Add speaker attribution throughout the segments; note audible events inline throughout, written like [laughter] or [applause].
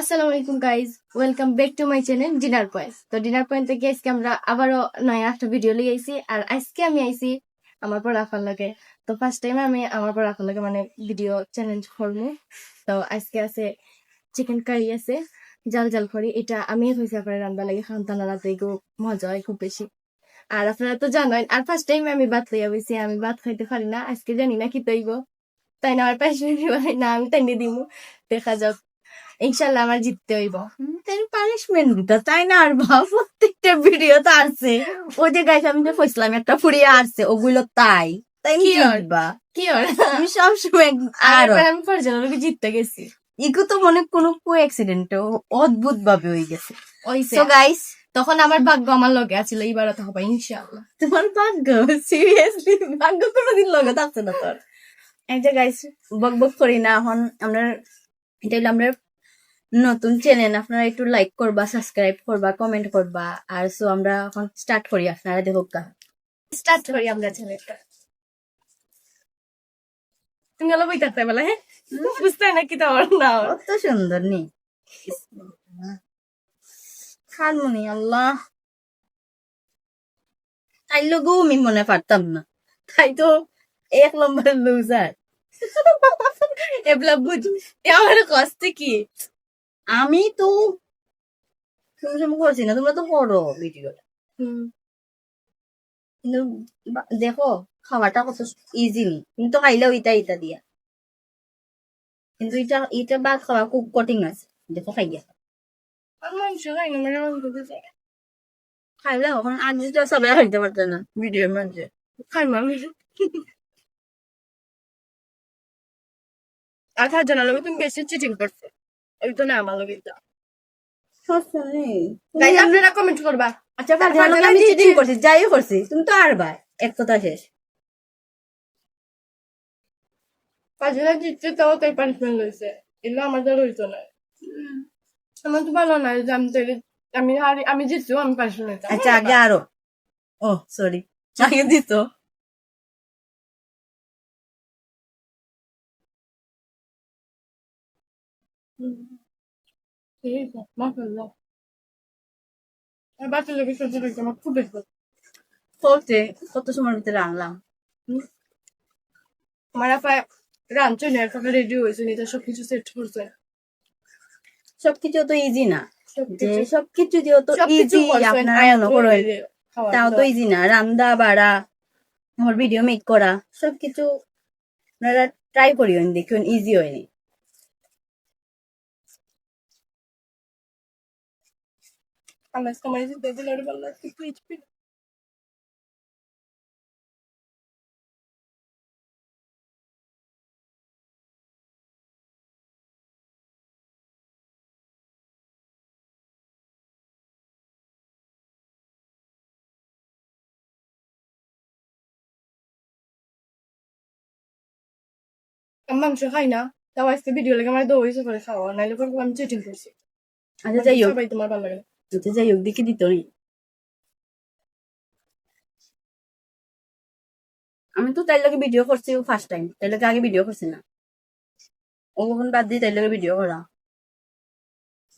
Speaker 1: আসসালামু আলাইকুম guys welcome back to my channel dinner point তো ডিনার পয়েন্ট থেকে আজকে আমরা আবারও নয়া একটা ভিডিও লিয়ে আইছি, আর আজকে আমি আইছি আমার পড়াফার লাগে। তো ফার্স্ট টাইম আমি আমার পড়াফার লাগে মানে ভিডিও চ্যালেঞ্জ করব। তো আজকে আছে চিকেন কারি আছে, জাল জাল করি। এটা আমি হয়েছে আপনার রান্না লাগে খান দেখো মজা হয়, খুব বেশি। আর আপনারা তো জানেন, আর ফার্স্ট টাইম আমি ভাত লইয়া বইছি, আমি ভাত খাইতে পারি না, আজকে জানি না কি তৈব। তাই না আমার পাশে না, আমি তাই দিমু। দেখা যাক। ইনশাল্লাহ আমার জিততে হইব।
Speaker 2: তাই পানিশমেন্ট দিতে তাই না আর বা প্রত্যেকটা ভিডিও তো আসছে। ওই যে গাইছে আমি যে কইছিলাম একটা ফুরিয়ে আসছে ওগুলো তাই। তাই
Speaker 1: কি?
Speaker 2: জিতবা।
Speaker 1: কি
Speaker 2: আমি সবসময়
Speaker 1: আর। আমি পরিচালনাকে জিততে গেছি।
Speaker 2: ইগো তো মনে কোনো কো অ্যাক্সিডেন্ট অদ্ভুত ভাবে হয়ে গেছে। সো গাইস
Speaker 1: তখন আমার ভাগ্য আমার লগে আছিল এইবার তো হবে ইনশাআল্লাহ।
Speaker 2: তোমার ভাগ্য? সিরিয়াসলি ভাগ্য কোনোদিন লগে থাকছে না তোর। এই যে গাইস বক বক করি না এখন আমরা এটা হলো আমরা নতুন চ্যানেল আপনারা একটু লাইক করবা সাবস্ক্রাইব করবা কমেন্ট করবা। আর সো আমরা এখন স্টার্ট করি আপনারা দেখুক
Speaker 1: স্টার্ট করি আমরা ছেলেটা তুমি বই থাকতে বেলা হ্যাঁ? বুঝতে না কি তোমার না
Speaker 2: কত সুন্দর নি। খানমনি আল্লাহ। তাই লোক আমি মনে পারতাম না। তাই তো এক নম্বর লুজার
Speaker 1: এবলা বুঝ আমার কষ্ট কি?
Speaker 2: আমি তো তুমি করছি না তোমরা তো করো ভিডিওটা। কিন্তু দেখো খাওয়াটা কত ইজি নি। কিন্তু খাইলেও ইটা ইটা দিয়া। কিন্তু এটা এটা বাদ খাওয়া খুব কঠিন আছে। দেখো
Speaker 1: খাই না মানে
Speaker 2: খাইলে এখন আজ সবাই খাইতে পারতো না ভিডিওর মধ্যে
Speaker 1: খাই মামি [laughs] আর খার জানা লগে তুমি বেশি চিটিং করছ। না আমার লগে
Speaker 2: নেই।
Speaker 1: গাইজ আপনারা কমেন্ট করবা।
Speaker 2: আচ্ছা আমি চিটিং করছি যাই করছি। তুমি তো আর ভাই এক কথা শেষ।
Speaker 1: পাঁচজনা জিতছে তাও তাই পানিশমেন্ট লইছে। এগুলো দ্বারা হইতো না। আমার তো ভালো না যে আমি আমি আমি জিতছিও আমি পানিশমেন্ট
Speaker 2: আচ্ছা আগে আরও ও সরি আগে দিত
Speaker 1: মাশাআল্লাহ আর বাচ্চা আমার খুব বেশি
Speaker 2: কত সময়ের ভিতরে
Speaker 1: আমার আপায় রেডি হয়েছে সবকিছু সেট করছে।
Speaker 2: সবকিছু তো ইজি না। যে
Speaker 1: সবকিছু
Speaker 2: দিয়েও তো ইজি আপনার
Speaker 1: আয়ন
Speaker 2: করেন তাও তো। ইজি না। রান্দা বাড়া আমার ভিডিও মেক করা সবকিছু আপনারা ট্রাই করিও দেখুন ইজি হয়নি।
Speaker 1: আমার আজকে আমার এই যে বেজে লড়ে বলল, একটু মাংস খাই না তাও আজকে ভিডিও লাগে আমার দৌড়িয়েছে করে খাওয়া নাইলে আমি চিটিং করছি
Speaker 2: আচ্ছা যাই হোক
Speaker 1: তোমার ভালো লাগে না।
Speaker 2: আচ্ছা যাই দেখে দিত আমি তো তাই লগে ভিডিও করছি ফার্স্ট টাইম তাই লগে আগে ভিডিও করছি না ও কখন বাদ দিয়ে তাই লগে ভিডিও করা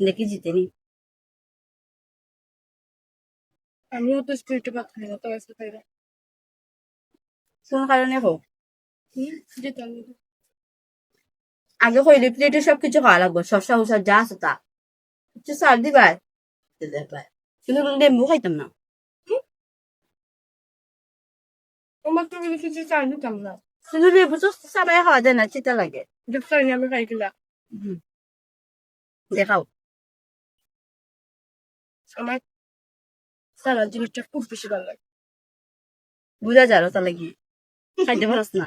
Speaker 2: দেখি জিতেনি
Speaker 1: আমিও তো স্পিরিটে ভাত খাই না তো আজকে খাই না
Speaker 2: কোন কারণে হোক আগে হইলে প্লেটে সবকিছু খাওয়া লাগবে শসা উসা যা আছে তা একটু সার দিবাই কিন্তু লেম্বু খাইতাম না
Speaker 1: আমার তো কিছু চাই নিতাম না
Speaker 2: কিন্তু লেবু তো সবাই খাওয়া যায় না চিতা লাগে
Speaker 1: দেখতে আমি খাই কিলা
Speaker 2: দেখাও
Speaker 1: আমার সারা জিনিসটা খুব বেশি ভালো লাগে
Speaker 2: বুঝা যারো তা লাগি খাইতে পারস না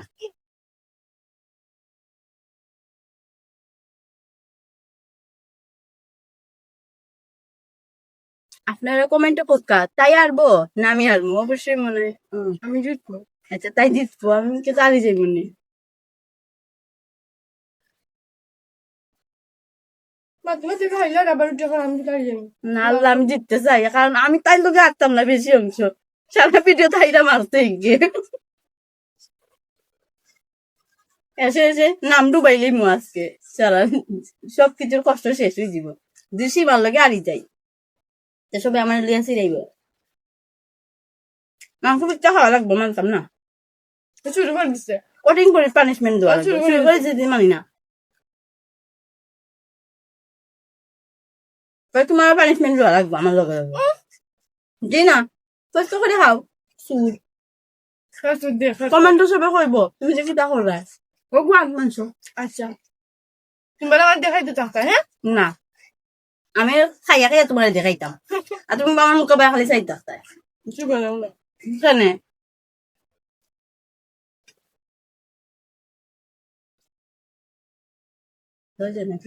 Speaker 2: আপনারা কমেন্টে কোথা তাই আরবো? না আমি আরবো। অবশ্যই মনে
Speaker 1: আমি জিতবো।
Speaker 2: আচ্ছা তাই জিতবো? আমি কে চালি যাই মনে
Speaker 1: আমি খাই জানি।
Speaker 2: না আল্লাহ আমি জিততে চাই। কারণ আমি তাই লোকে আঁকতাম না বেশি অংশ। সারা ভিডিও তাইরা মারতে গিয়ে। এসে এসে নাম ডুবাইলেই মু আজকে। সারা সবকিছুর কষ্ট শেষ হয়ে যাব যদি সীমার লাগে আড়ি যাই। তো সবাই আমার লিয়া সিরাইব মাংস পিঠা খাওয়া লাগবো মানতাম না।
Speaker 1: শুরু করে দিচ্ছে
Speaker 2: কঠিন করে পানিশমেন্ট দেওয়া লাগবে।
Speaker 1: শুরু করে
Speaker 2: যদি মানি না। তোমার পানিশমেন্ট দেওয়া লাগবে আমার লগে লগে। জি না কষ্ট করে খাও সুর কমেন্ট সবে কইব তুমি যে কিতা করবা? ও গুয়াক মানছো
Speaker 1: আচ্ছা। তুমি আমার দেখাইতে চাচ্ছা হ্যাঁ?
Speaker 2: না। আমি খাইয়া খাইয়া তোমার দেখাইতাম [laughs] আর তুমি আমার মুখে বাই খালি চাইতা তাই
Speaker 1: কিছু বললাম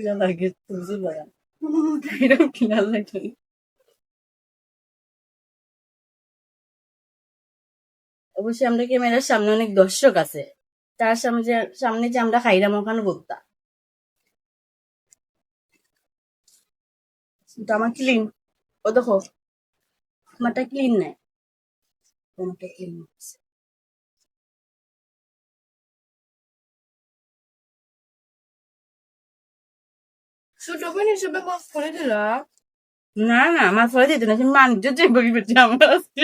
Speaker 1: না
Speaker 2: লাগে লাগে। অবশ্যই আমরা ক্যামেরার সামনে অনেক দর্শক আছে। তার সামনে যে সামনে যে আমরা খাইরাম ওখানে বলতা। কিন্তু আমার ক্লিন ও দেখো আমারটা ক্লিন নাই। তোমারটা ক্লিন
Speaker 1: ছোট বোন হিসেবে মাফ করে দিলা?
Speaker 2: না না আমার ফলে দিত না তুমি বাণিজ্য যে আমার আজকে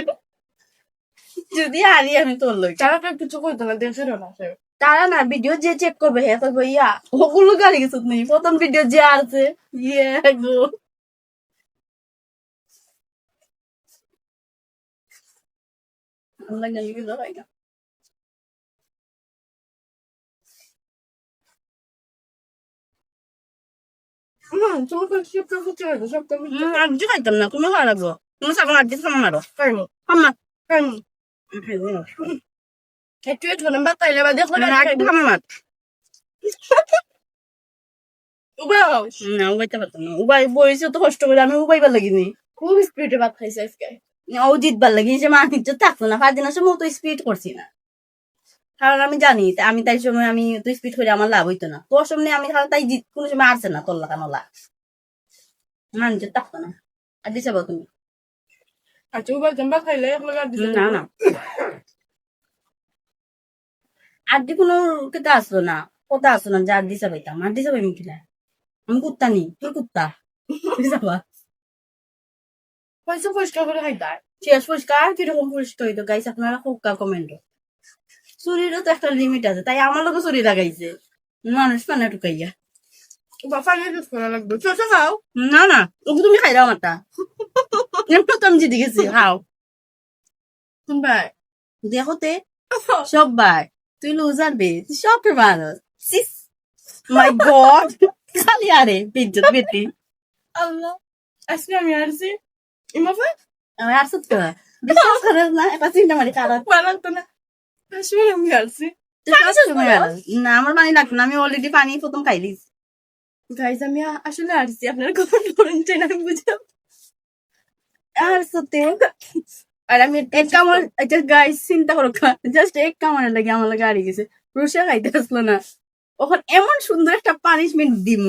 Speaker 2: যদি হারি আমি তোর লই
Speaker 1: তারা তো কিছু করতো না সে
Speaker 2: তারা না ভিডিও যে চেক করবে হ্যাঁ করবে ইয়া ওগুলো গাড়ি কিছু নেই প্রথম ভিডিও যে আছে ইয়ে গো
Speaker 1: সব তো কিছু
Speaker 2: হুম, আর কিছু খাইতাম না তুমি খাওয়া লাগবো তুমি সাগর আর দিস খামা মারো
Speaker 1: পাইনি
Speaker 2: খামা
Speaker 1: পাইনি একটু একটু করে বাতাইলে বা দেখো
Speaker 2: একটু খামা
Speaker 1: উবাও
Speaker 2: না উবাইতে পারতাম না উবাই বইছে তো কষ্ট করে আমি উবাইবার লাগিনি
Speaker 1: খুব স্পিডে ভাত খাইছে আজকে
Speaker 2: ও জিতবার লাগি যে মানিজ্য থাকতো না পাঁচ দিনের সময় তো স্পিড করছি না। কারণ আমি জানি তা আমি তাই সময় আমি তো স্পিড করে আমার লাভ হইতো না। তোর সামনে আমি তাই জিত কোনো সময় আসছে না তোর লাগা নলা মানিজ্য থাকতো না। আর দিছে তুমি?
Speaker 1: আচ্ছা জাম্বা খাইলে দিছে
Speaker 2: না না। আর দি কোনো কেতা আসলো না কথা আসলো না যে আর দিছে পাইতাম। আর দিছে পাইমি কিলা? আমি কুত্তা নি তোর কুত্তা। দিছে
Speaker 1: পয়সা পরিষ্কার করে খাইতা
Speaker 2: শেষ পরিষ্কার কীরকম পরিষ্কার হইতো গাইস আপনারা খুব কমেন্ট চুরিরও তো একটা লিমিট আছে তাই আমার লোক চুরি লাগাইছে মানুষ পানা ঢুকাইয়া
Speaker 1: বাফা নিয়ে ইউজ করা লাগবে ছোট খাও
Speaker 2: না না ওকে তুমি খাই দাও আমারটা এমন তো আমি জিতে গেছি খাও
Speaker 1: তুমি ভাই
Speaker 2: দেখোতে সব ভাই তুই লুজার বে সব সিস মাই গড খালি আরে বিদ্যুৎ বেটি
Speaker 1: আল্লাহ আজকে আমি আসছি ইমাফা
Speaker 2: আমি আর সত্য বিশ্বাস করে না এটা চিন্তা মারি খারাপ।
Speaker 1: পারতো না। আসলে আমি আসছি।
Speaker 2: না আমার পানি লাগবে না আমি অলরেডি পানি প্রথম খাই দিয়েছি
Speaker 1: গাইজ আমি আসলে আসছি আপনার কমেন্ট করেন চাই না আমি বুঝলাম।
Speaker 2: আর সত্যি
Speaker 1: আর আমি
Speaker 2: এক কামড় একটা গাইস চিন্তা করো জাস্ট এক কামড়ের লাগে আমার লাগে হারিয়ে গেছে। রুষা খাইতে আসলো না। ওখানে এমন সুন্দর একটা পানিশমেন্ট দিম।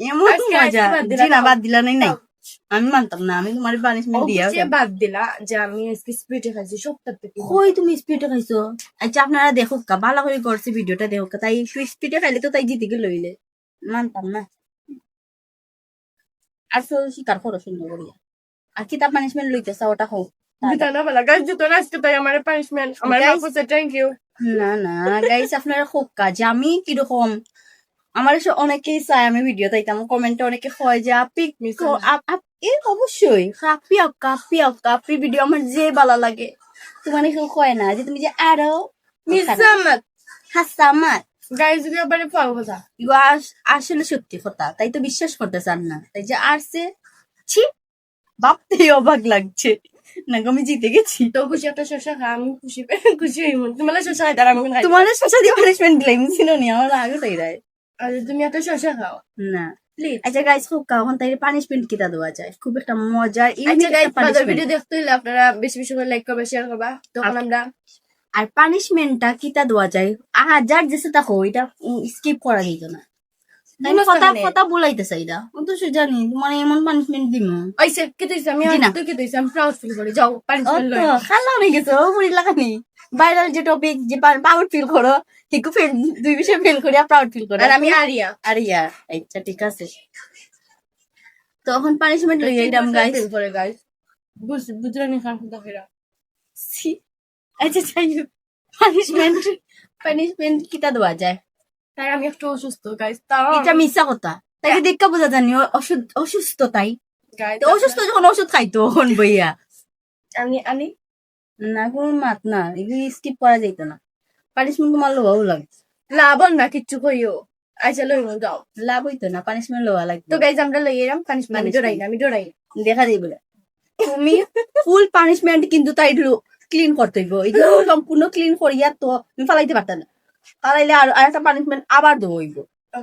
Speaker 2: এমন মজা। জি না। বাদ দিলা নাই নাই। আমি মানতাম না আমি তোমার পানিশমেন্ট দিয়া
Speaker 1: বাদ দিলা যে আমি আজকে স্পিডে খাইছি সপ্তাহ থেকে
Speaker 2: কই তুমি স্পিডে খাইছো? আচ্ছা আপনারা দেখো কা ভালো করে করছে ভিডিওটা দেখো কা তাই স্পিডে খাইলে তো তাই জিতে গেল লইলে। মানতাম না। আর তো শিকার করো সুন্দর করিয়া। আর কিতাব পানিশমেন্ট লইতেছা ওটা হোক
Speaker 1: বলা না আজকে তাই আমার পানিশমেন্ট আমার থ্যাংক ইউ
Speaker 2: না না গাইস আপনারা খুব কাজ আমি কীরকম আমার এসে অনেকেই চায় আমি ভিডিও তাইতাম কমেন্টে অনেকে হয় যে আপি আপ- আপ- এ অবশ্যই কাপি আপ কাপি আপ কাপি ভিডিও আমার যে ভালো লাগে। তোমার কেউ কয় না যে তুমি যে আরও
Speaker 1: মিস সামাত
Speaker 2: হাসামাত
Speaker 1: গাইজ যদি আবার পাও কথা।
Speaker 2: ইগো আসলে সত্যি কথা তাই তো বিশ্বাস করতে চান না তাই যে আসছে ছি ভাবতেই অবাক লাগছে। না আমি জিতে গেছি।
Speaker 1: তো খুশি একটা শসা খা আমি খুশি খুশি হইব তোমার শসা খাইতে আর আমি
Speaker 2: তোমার শশা দিয়ে পানিশমেন্ট দিলাম ছিল নি আমার আগে তাই রায়
Speaker 1: আর তুমি একটা শসা খাও।
Speaker 2: না। আচ্ছা গাইস খুব কাহন তাই পানিশমেন্ট কিটা দেওয়া যায়? খুব একটা মজার
Speaker 1: আচ্ছা
Speaker 2: punishment।
Speaker 1: ভিডিও দেখতে হলে আপনারা বেশি বেশি করে লাইক করবে শেয়ার করবা। তখন আমরা
Speaker 2: আর পানিশমেন্টটা কিটা দেওয়া যায়? আহা যার যেসে দেখো এটা স্কিপ করা যেত না। কথা
Speaker 1: পারিনি।
Speaker 2: কথা বলাইতে চাই তো সে জানি মানে এমন পানিশমেন্ট
Speaker 1: আমি কে প্রাউড ফিল করি। যাও পানিশমেন্ট লই
Speaker 2: তো খাল্লা হয়ে গেছে ও বুড়ি লাগানি ভাইরাল যে টপিক যে পাওয়ার ফিল করো হিকু ফেল দুই বিষয়ে ফেল করিয়া প্রাউড ফিল করে।
Speaker 1: আর আমি আরিয়া।
Speaker 2: আর ইয়া আচ্ছা ঠিক আছে। তখন পানিশমেন্ট লই যাইতাম গাইস
Speaker 1: করে গাইস বুঝ বুঝরানি খান দেখেরা
Speaker 2: আচ্ছা যাই পানিশমেন্ট পানিশমেন্ট কিটা দেওয়া যায়?
Speaker 1: তাই আমি একটু অসুস্থ গাইস তাও
Speaker 2: এটা মিথ্যা কথা। তাইকে দেখা বোঝা জানি অসুস্থ অসুস্থ তাই। অসুস্থ যখন ওষুধ খাইতো হন বইয়া।
Speaker 1: আমি আনি
Speaker 2: না কোনো মাত না। এগুলি স্কিপ করা যাইতো না। পানিশমেন্ট তোমার লোয়াও লাগে।
Speaker 1: লাবণ না কিচ্ছু কইও। আচ্ছা লই যাও।
Speaker 2: লাভ হইতো না পানিশমেন্ট লোয়া লাগতো
Speaker 1: তো গাইস আমরা লই এরাম পানিশমেন্ট ডরাই না আমি ডরাই
Speaker 2: দেখা যাই বলে। তুমি ফুল পানিশমেন্ট কিন্তু তাই ক্লিন করতে হইব। এই সম্পূর্ণ ক্লিন করিয়া তো তুমি ফালাইতে পারত না। ফালাইলে আর আর একটা পানিশমেন্ট আবার দেবো হইব।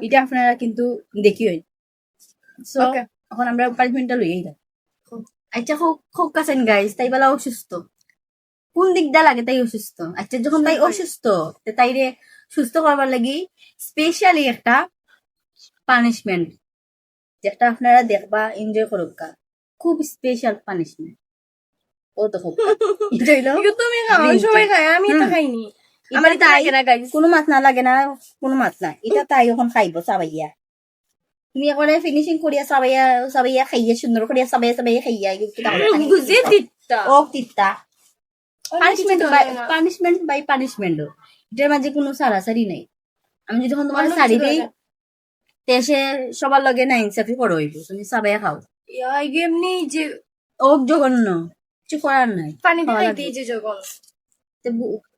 Speaker 2: এটা আপনারা কিন্তু দেখি হই. এখন আমরা পানিশমেন্টটা লইয়াই যাই। আচ্ছা খুব খুব কাছেন গাইস তাই বেলা অসুস্থ। কোন দিকটা লাগে তাই অসুস্থ? আচ্ছা যখন তাই অসুস্থ তাইরে সুস্থ করবার লাগি স্পেশালি একটা পানিশমেন্ট যেটা আপনারা দেখবা এনজয় করুক খুব স্পেশাল পানিশমেন্ট ও
Speaker 1: কিন্তু [laughs] তুমি খাও সবাই. খায় আমি তো খাইনি। আমার
Speaker 2: তাই কোনো মাছ না লাগে না কোনো মাছ না। এটা তাই এখন খাইব চাবাইয়া। তুমি একবারে ফিনিশিং করিয়া চাবাইয়া চাবাইয়া খাইয়া সুন্দর করিয়া চাবাইয়া চাবাইয়া খাইয়া
Speaker 1: দিতা।
Speaker 2: ও তিতা punishment by punishment by punishment এটার মাঝে কোনো সারাসারি নাই। আমি যদি এখন তোমার সারি দিই তে সে সবার লগে না ইনসাফি করো হইব। তুমি চাবাইয়া খাও।
Speaker 1: ইয়াই গেমনি যে
Speaker 2: ও জঘন্য। কিছু করার নাই।
Speaker 1: পানি খাইতে যে যখন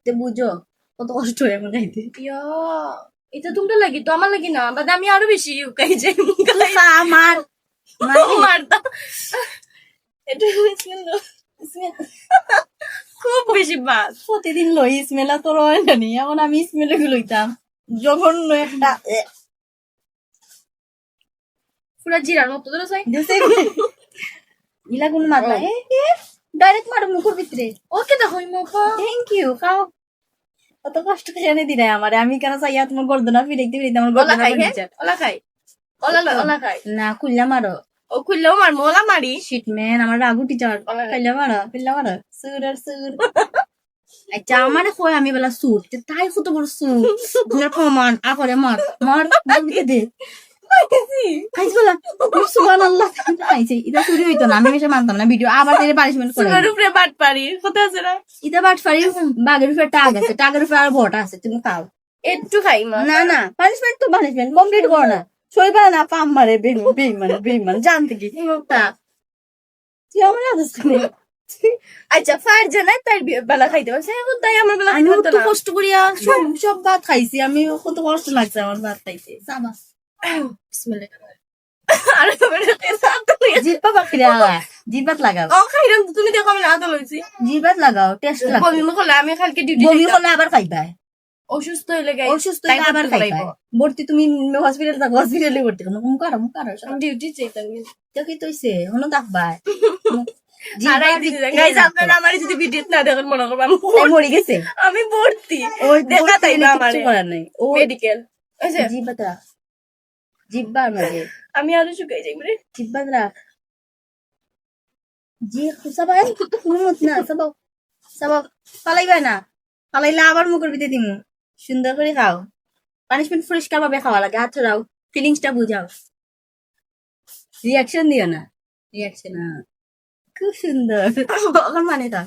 Speaker 2: তে বুঝো কত কষ্ট হয় আমার খাইতে।
Speaker 1: ইয়া এটা তোমরা লাগি তো আমার লাগি না। বাদ আমি আরও বেশি উকাই যাই।
Speaker 2: তুই খা, মার মার
Speaker 1: মারতা এটা খুব বেশি বাস
Speaker 2: প্রতিদিন লই স্মেলা তোর হয় না নি এখন আমি স্মেলে লইতাম। জঘন্য একটা
Speaker 1: পুরা জিরার মতো ধরে চাই
Speaker 2: ইলা কোন মাত লাগে ডাইরেক্ট মার মুখের ভিতরে।
Speaker 1: ওকে দেখো মুখা
Speaker 2: থ্যাংক ইউ খাও। কত কষ্ট করে এনে দিলে আমারে আমি কেন চাইয়া তোমার গর্দনা ফিরাইতে ফিরাইতে আমার
Speaker 1: খাই
Speaker 2: ফিরে
Speaker 1: হ্যাঁ? ওলা খাই ওলা ওলা খাই।
Speaker 2: না খুললা মারো।
Speaker 1: ও খুললেও মারবো ওলা মারি।
Speaker 2: শিট ম্যান আমার রাগু টিচার
Speaker 1: ওলা খাই।
Speaker 2: খুললা মারো খুললা মারো। সুর আর সুর। আচ্ছা আমারে কই আমি বেলা সুর তাই কত বড় সুর। দুলার প্রমাণ আপরে মার। মার মার দে? বাগের উপরে টাগ আছে টাগের উপরে আর ভটা আছে তুমি খাও।
Speaker 1: একটু খাই
Speaker 2: না না পানিশমেন্ট তো পানিশমেন্ট কমপ্লিট করো না। পারে না পাম মারে বেইমান [laughs] বেইমান বেইমান জানতে কি?
Speaker 1: মুখটা।
Speaker 2: তুই আমার করে।
Speaker 1: আচ্ছা ফার তার বেলা খাইতে পারছে। এখন তাই আমার বেলা
Speaker 2: আমি
Speaker 1: খাইতে পারতো
Speaker 2: তো কষ্ট করিয়া [laughs] সব সব ভাত খাইছি। আমি কত কষ্ট লাগছে আমার ভাত খাইতে। [laughs]
Speaker 1: কালকে ডিউটি
Speaker 2: আবার খাইবা।
Speaker 1: অসুস্থ হইলে গাই
Speaker 2: অসুস্থ হইলে আবার ভর্তি তুমি হসপিটাল থাকো হসপিটালে ভর্তি করো। মুখ কারও মুখ
Speaker 1: কারও। ডিউটি চাইতাম
Speaker 2: তো কি তৈছে হনো থাকবা
Speaker 1: আর গাইজ আপনারা আমার যদি ভিডিও না দেখেন মনে করব আমি ভর্তি।
Speaker 2: মরে গেছে।
Speaker 1: আমি ভর্তি। দেখা
Speaker 2: দেখা
Speaker 1: তাই
Speaker 2: তাই
Speaker 1: না
Speaker 2: না
Speaker 1: আমারে।
Speaker 2: করার নাই। ও
Speaker 1: মেডিকেল
Speaker 2: জিব্বাটা জিব্বার মাঝে
Speaker 1: আমি আরও শুকাই যাই
Speaker 2: রাখ জি সবাই না সবাই পালাইবা না। পালাইলে আবার মুখের ভিতরে দিমু। সুন্দর করে খাও। পানিশমেন্ট পরিষ্কার ভাবে খাওয়া লাগে হাত ছড়াও ফিলিংসটা বুঝাও রিয়াকশন দিও না রিয়াকশন খুব সুন্দর মানে তা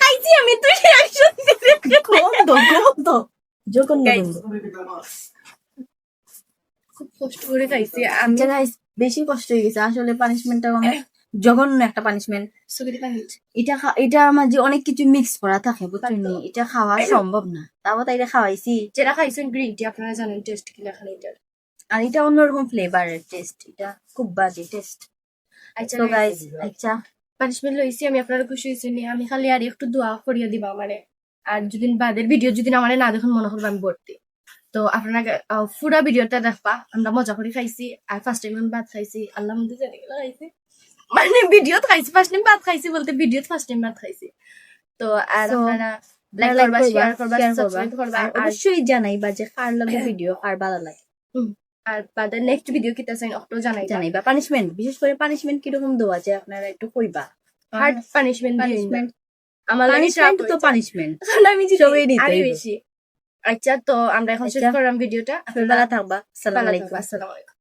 Speaker 1: খাইছি আমি তুই রিয়াকশন
Speaker 2: গন্ধ গন্ধ.
Speaker 1: খুব কষ্ট করে খাইছি। আমি
Speaker 2: আচ্ছা গাইস বেশি কষ্ট হয়ে গেছে। আসলে পানিশমেন্টটা অনেক জঘন্য একটা পানিশমেন্ট এটা এটা আমার যে অনেক কিছু মিক্স করা থাকে বুঝছেন এটা খাওয়া সম্ভব না। তারপর তাই এটা খাওয়াইছি।
Speaker 1: যেটা খাইছেন গ্রিন টি আপনারা জানেন টেস্ট কি লেখা এটার।
Speaker 2: আর এটা অন্যরকম ফ্লেভারের টেস্ট এটা খুব বাজে টেস্ট
Speaker 1: আচ্ছা
Speaker 2: গাইস আচ্ছা।
Speaker 1: পানিশমেন্ট লইছি আমি আপনারা খুশি হয়েছি আমি খালি আর একটু দোয়া করিয়া দিবা আমারে। আর যদি বাদের ভিডিও যদি আমারে না দেখুন মনে করব আমি ভর্তি। তো আপনার পুরা ভিডিওটা দেখবা। আমরা মজা করে খাইছি। আর ফার্স্ট টাইম ভাত খাইছি। আল্লাহ জানি খাইছি। মানে ভিডিওত খাইছি ফার্স্ট টাইম ভাত খাইছি বলতে ভিডিওত ফার্স্ট টাইম ভাত খাইছি। তো আর আপনারা [coughs]
Speaker 2: ভিডিও
Speaker 1: নেক্সট চাই অটো জানাই
Speaker 2: বিশেষ
Speaker 1: আমার [laughs] আমি আচ্ছা তো আমরা এখন শেষ করলাম ভিডিওটা।
Speaker 2: ভালো থাকবা।
Speaker 1: আসসালামু
Speaker 2: আলাইকুম
Speaker 1: আসসালামু আলাইকুম।